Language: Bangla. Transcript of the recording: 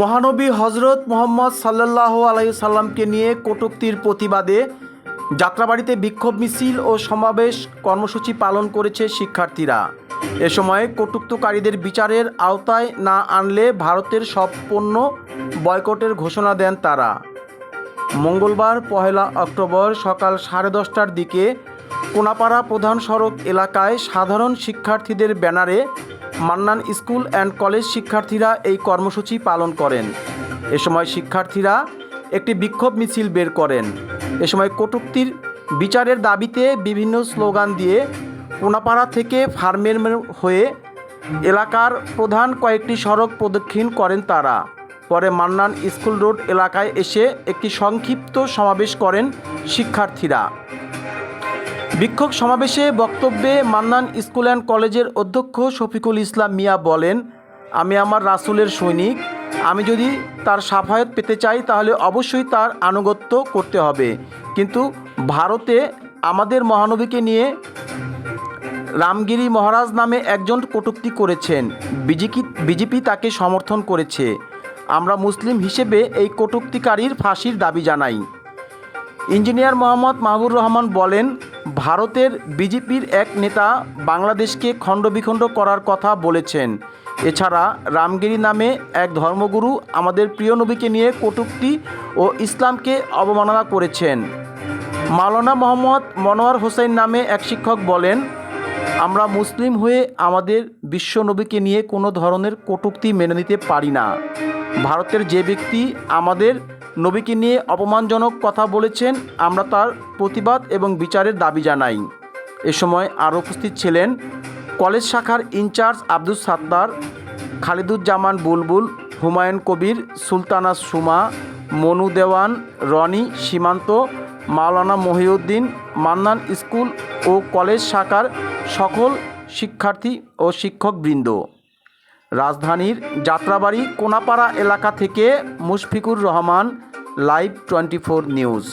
মহানবী হজরত মোহাম্মদ সাল্লাহ আলাইসাল্লামকে নিয়ে কটুক্তির প্রতিবাদে যাত্রাবাড়িতে বিক্ষোভ মিছিল ও সমাবেশ কর্মসূচি পালন করেছে শিক্ষার্থীরা। এ সময় কটুক্তকারীদের বিচারের আওতায় না আনলে ভারতের সব পণ্য বয়কটের ঘোষণা দেন তারা। মঙ্গলবার পহেলা অক্টোবর সকাল সাড়ে দশটার দিকে কোনাপাড়া প্রধান সড়ক এলাকায় সাধারণ শিক্ষার্থীদের ব্যানারে মান্নান স্কুল অ্যান্ড কলেজ শিক্ষার্থীরা এই কর্মসূচি পালন করেন। এ সময় শিক্ষার্থীরা একটি বিক্ষোভ মিছিল বের করেন। এ সময় কটূক্তির বিচারের দাবিতে বিভিন্ন স্লোগান দিয়ে কোনাপাড়া থেকে ফার্মের হয়ে এলাকার প্রধান কয়েকটি সড়ক প্রদক্ষিণ করেন তারা। পরে মান্নান স্কুল রোড এলাকায় এসে একটি সংক্ষিপ্ত সমাবেশ করেন শিক্ষার্থীরা। বিক্ষোভ সমাবেশে বক্তব্যে মান্নান স্কুল অ্যান্ড কলেজের অধ্যক্ষ শফিকুল ইসলাম মিয়া বলেন, আমি আমার রাসূলের সৈনিক। আমি যদি তার সাফায়াত পেতে চাই, তাহলে অবশ্যই তার আনুগত্য করতে হবে। কিন্তু ভারতে আমাদের মহানবীকে নিয়ে রামগিরি মহারাজ নামে একজন কটূক্তি করেছেন। বিজেপি বিজেপি তাকে সমর্থন করেছে। আমরা মুসলিম হিসেবে এই কটূক্তিকারীর ফাঁসির দাবি জানাই। ইঞ্জিনিয়ার মোহাম্মদ মাহবুর রহমান বলেন, ভারতের বিজেপির এক নেতা বাংলাদেশকে খণ্ডবিখণ্ড করার কথা বলেছেন। এছাড়া রামগিরি নামে এক ধর্মগুরু আমাদের প্রিয় নবীকে নিয়ে কটূক্তি ও ইসলামকে অবমাননা করেছেন। মাওলানা মোহাম্মদ মনোয়ার হোসেন নামে এক শিক্ষক বলেন, আমরা মুসলিম হয়ে আমাদের বিশ্ব নবীকে নিয়ে কোনো ধরনের কটূক্তি মেনে নিতে পারি না। ভারতের যে ব্যক্তি আমাদের নবীকে নিয়ে অপমানজনক কথা বলেছেন, আমরা তার প্রতিবাদ এবং বিচারের দাবি জানাই। এ সময় আরও উপস্থিত ছিলেন কলেজ শাখার ইনচার্জ আব্দুল সাত্তার, খালিদুজ্জামান বুলবুল, হুমায়ুন কবির, সুলতানা সুমা, মনু দেওয়ান, রনি সীমান্ত, মাওলানা মহিউদ্দিন, মান্নান স্কুল ও কলেজ শাখার সকল শিক্ষার্থী ও শিক্ষকবৃন্দ। রাজধানীর যাত্রাবাড়ি কোনাপাড়া এলাকা থেকে Mushfiqur Rahman live twenty four news